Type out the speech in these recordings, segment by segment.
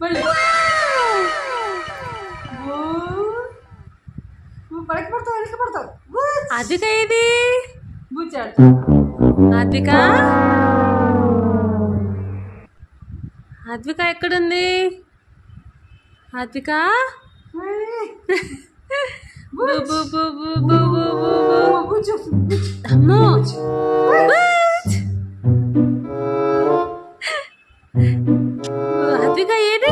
మళ్ళీ పడక పడతావు వెనక పడతావు బూచాడు అద్విక? అద్విక ఎక్కడుంది? అద్విక? బు బు బు బు బు బు బు బు. త్రిక ఏది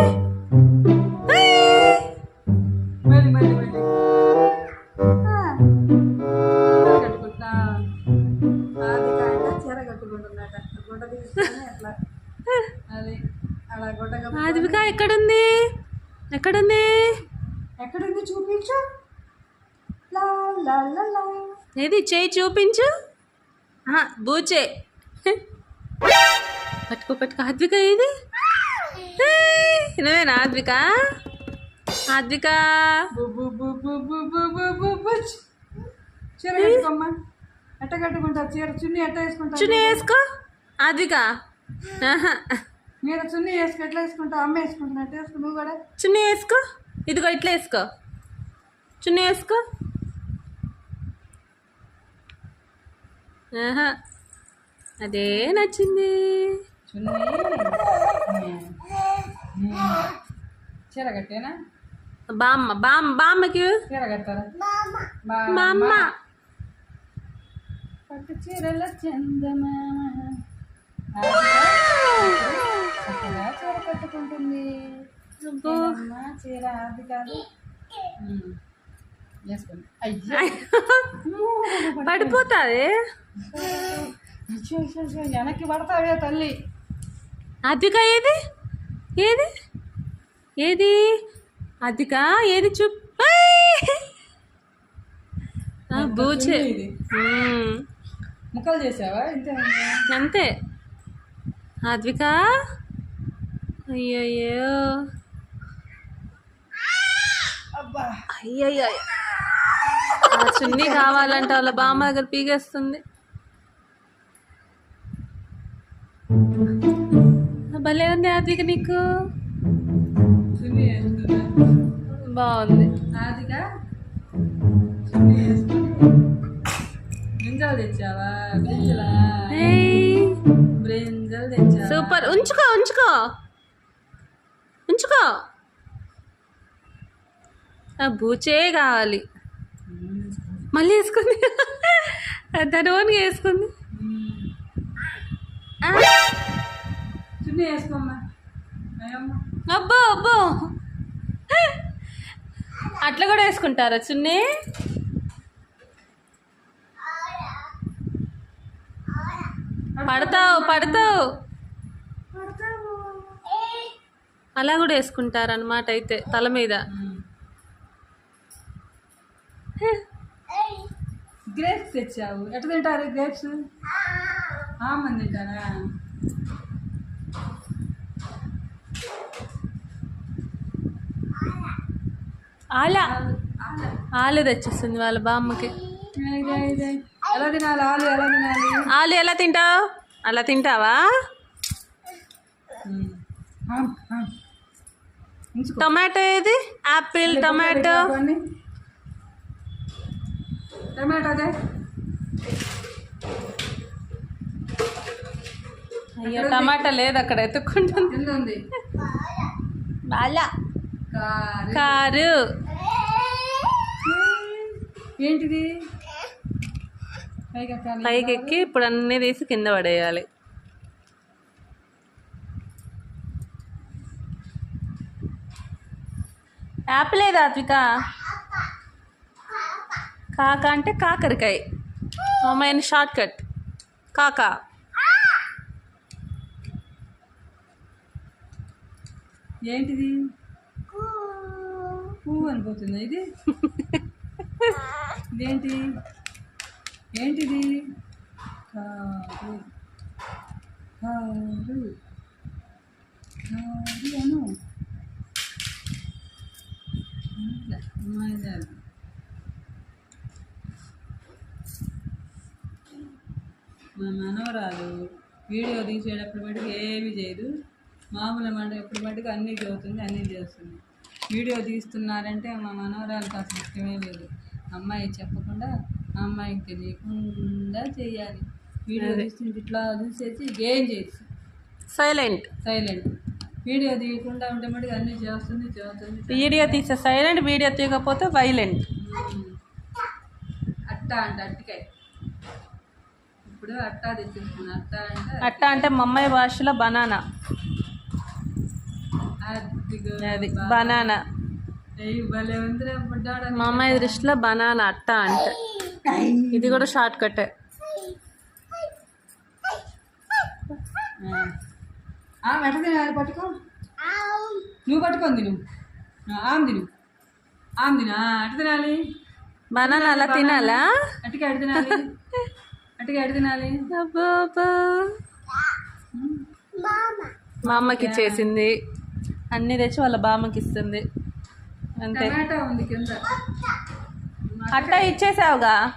ఆదివిక ఎక్కడుంది ఎక్కడుంది? ఎక్కడుంది చూపించు. ఏది చేయి చూపించు. బూచే. పట్టుకో పట్టుకో. ఆద్విక ఏది? నువ్వేనా ఆద్విక? ఆద్విక? చీర వేసుకోమ్మా ఎట్ట కట్టుకుంటా చీర చున్నీ ఎట్ట వేసుకుంటా చున్నీ వేసుకో. ఆద్విక? మీరు చున్నీ వేసుకో ఎట్లా వేసుకుంటా అమ్మ వేసుకుంటున్నా ఎట్లా వేసుకో? నువ్వు కూడా? చున్నీ వేసుకో. ఇదిగో ఇట్లా వేసుకో. చున్నీ వేసుకో. అదే నచ్చింది. చున్నీ. చీర కట్టేనా? బామ్మ బామ్మ బామ్మకి. చీర కట్టారా మా అమ్మ పట్టు చీరల చందమామ చీర కట్టుకుంటుంది. చీర? అది కాదు. పడిపోతుంది. వెనక్కి పడతావే తల్లి. అదిక ఏది? ఏది? ఏది? అదిక? ఏది చూ బూచే. ఇది. మ్మ్. ముక్కలు చేసావా? అంతే. అద్విక? అయ్యయ్యో. అయ్యయ్యో. చున్నీ కావాలంటే వాళ్ళ బామ్మ దగ్గర పీగేస్తుంది భలే ఉంది అద్విక నీకు. బాగుంది. వేసుకుని బ్రింజాలు తెచ్చావా? బ్రింజలా? ఏయ్, బ్రింజాలు తెచ్చావా? సూపర్. ఉంచుకో ఉంచుకో. ఉంచుకో. ఆ బూచే కావాలి. మళ్ళీ వేసుకుంది. దాని ఓన్గా వేసుకుంది. వేసుకోమ్మా. అబ్బో అబ్బో. అట్లా కూడా వేసుకుంటారా చున్నీ? పడతావు పడతావు. అలా కూడా వేసుకుంటారనమాట అయితే తల మీద. గ్రేప్స్ తెచ్చావు. ఎట్లా తింటారు గ్రేప్స్ ఆమని తింటారా? ఆలా. ఆలు తెచ్చేస్తుంది వాళ్ళ బామ్మకి. ఎలా తినాలి? ఆలు ఎలా తినాలి? ఆలు ఎలా తింటావు? అలా తింటావా. టొమాటో ఏది? Apple tomato. టమాటో అదే. అయ్యో టమాటా లేదు అక్కడ ఎత్తుక్కుంటుంది. అలా కారు. ఏంటిది? పైకి ఎక్కి ఇప్పుడు అన్నీ తీసి కింద పడేయాలి. యాపిల్ ఏది ఆత్విక కాక అంటే కాకరకాయ. అమ్మాయిని షార్ట్ కట్. కాక. ఏంటిది? అనిపోతుంది ఇది? ఇదేంటి? ఏంటిది? కారు కారు కారు అను. మైదాలు. మా మనవరాలు వీడియో తీసేటప్పుడు మటుకు ఏమీ చేయదు. మామూలు మాట ఎప్పుడు మటుకు అన్నీ చదువుతుంది అన్నీ చేస్తుంది. వీడియో తీస్తున్నారంటే మా మనవరాలకు అసలు ఇష్టమే లేదు. అమ్మాయి చెప్పకుండా ఆ అమ్మాయికి తెలియకుండా చేయాలి. వీడియో తీస్తుంటే ఇట్లా చూసేసి ఏం చేయదు సైలెంట్. సైలెంట్. వీడియో తీయకుండా ఉంటే మటుకు అన్నీ చేస్తుంది చేస్తుంది వీడియో తీసే సైలెంట్ వీడియో తీయకపోతే వైలెంట్. అట్ట అంట అట్టికాయ. ఇప్పుడు అట్టా తెచ్చేసుకున్నా అట్ట అంటే అట్ట అంటే మమ్మయ్య భాషలో బనానా. అది బనానా. మా అమ్మాయి దృష్టిలో బనానా అట్ట అంటే. ఇది కూడా షార్ట్ కట్. పట్టుకో. నువ్వు పట్టుకోంది నువ్వు ఆమె తిను. ఆమె తిను? ఆ, అటు తినాలి? బనానా అలా తినాలా? అటుగా అటు తినాలి? అటుగా అటు తినాలి. మా అమ్మకి ఇచ్చేసింది. అన్నీ తెచ్చి వాళ్ళ బామ్మకి ఇస్తుంది. అంతే. అట్ట ఇచ్చేసావుగా?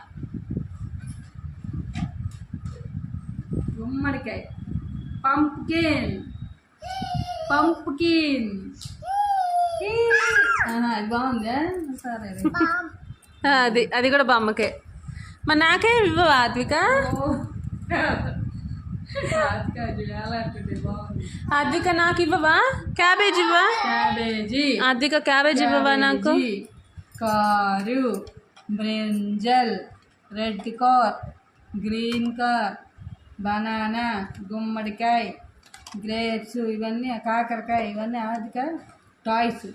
గుమ్మడికాయ. పంప్కిన్. పంప్కిన్. అది బాగుందా? సరే. అది అది కూడా బామ్మకే. మరి నాకే ఇవ్వవా ఆత్విక. ఆత్విక నాకు ఇవ్వవా? క్యాబేజ్ ఇవ్వవా క్యాబేజీ. ఆత్విక క్యాబేజ్ ఇవ్వవా నాకు? Car. Brinjal. Red car. Green car. Banana. గుమ్మడికాయ. గ్రేప్స్. ఇవన్నీ కాకరకాయ. ఇవన్నీ ఆదిక టాయ్స్.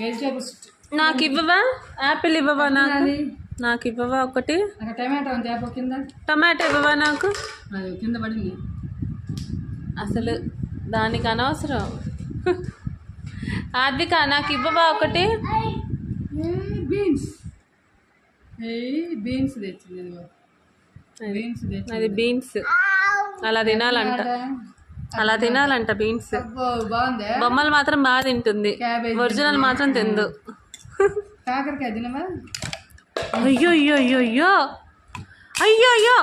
వెజిటేబుల్స్. నాకు ఇవ్వవా? యాపిల్ ఇవ్వవా నాకు? నాకు ఇవ్వవా ఒకటి? టమాటో ఉంది కింద. టమాటా ఇవ్వవా నాకు? అది కింద పడింది. అసలు దానికి అనవసరం. ఆద్విక నాకు ఇవ్వవా ఒకటి? బీన్స్. బీన్స్ తెచ్చింది బీన్స్ అది బీన్స్. అలా తినాలంట. అలా తినాలంట బీన్స్. బొమ్మలు మాత్రం బాగా తింటుంది. ఒరిజినల్ మాత్రం తిందు. కాకరకాయ తినవా? అయ్యో అయ్యో అయ్యో అయ్యో. అయ్యో అయ్యో.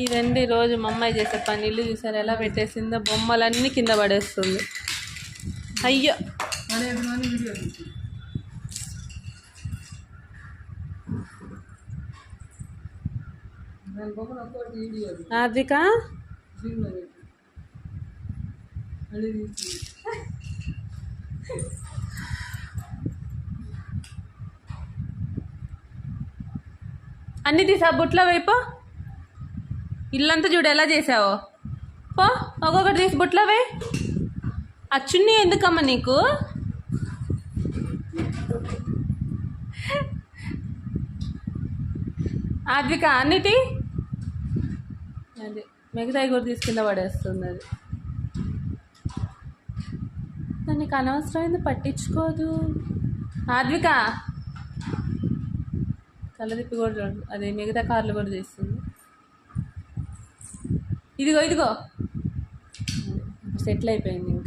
ఇదండి రోజు మా అమ్మాయి చేసే పని ఇల్లు చూసారు ఎలా పెట్టేసిందో బొమ్మలన్నీ కింద పడేస్తుంది. అయ్యో! పడేది అన్ని తీసా బుట్లో వైపు ఇల్లంతా చూడు ఎలా చేసావో. పో ఒక్కొక్కటి తీసి బుట్లవే ఆ చున్నీ ఎందుకమ్మా నీకు? ఆద్విక అన్నిటి? అది మిగతాయి కూడా తీసుకుందా పడేస్తుంది అది దానికి అనవసరమైంది పట్టించుకోదు. ఆద్విక కళ్ళదిప్పి కూడా చూడు అది మిగతా కార్లు కూడా తీస్తుంది. ఇదిగో ఇదిగో. సెటిల్ అయిపోయింది.